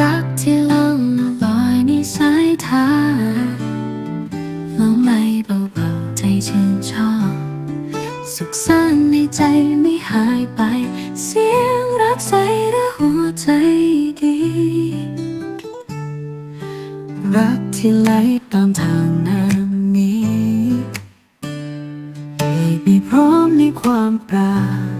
รักที่ล่องลอยในสายทาลองไหลเบาๆใจชื่นชอบ สุขสันต์ในใจไม่หายไป เสียงรักใสและหัวใจดี รักที่ไหลตามทางน้ำนี้ไม่พร้อมในความปรารถนา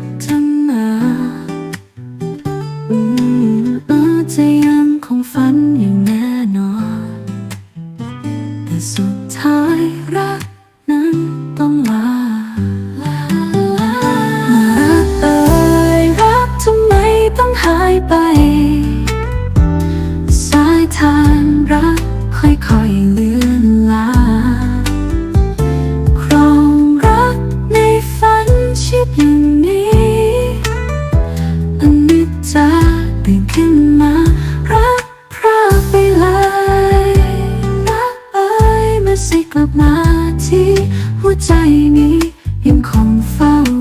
รักนั้นต้องลารักเอ่ยรักทำไมต้องหายไป มาที่หัวใจนี้ยังคงเฝ้า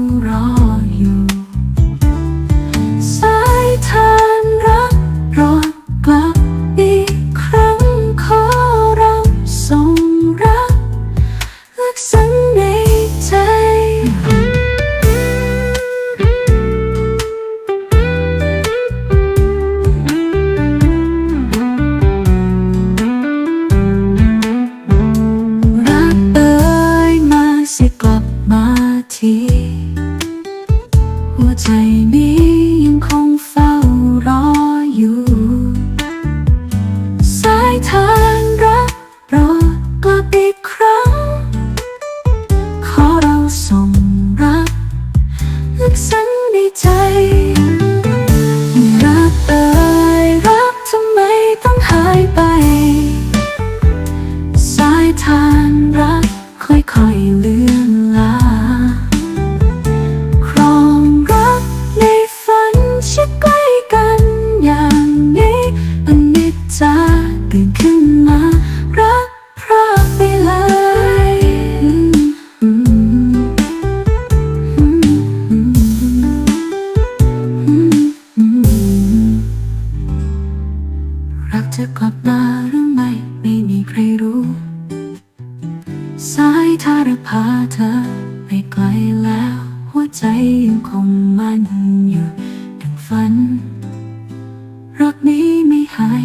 ที หัวใจนี้ยังคงเฝ้ารออยู่ สายทานรักรอกลับอีกครั้ง ขอเราส่งรักลึกซึ้งในใจรักเอ่ยรักทำไมต้องหายไป สายทานรักค่อยๆ ตื่นขึ้นมารักพรากไปเลยรักจะกลับมาหรือไม่ไม่มีใครรู้ สายทารพาเธอไปไกลแล้ว หัวใจยังคงมันอยู่ดังฝัน รักนี้ไม่หาย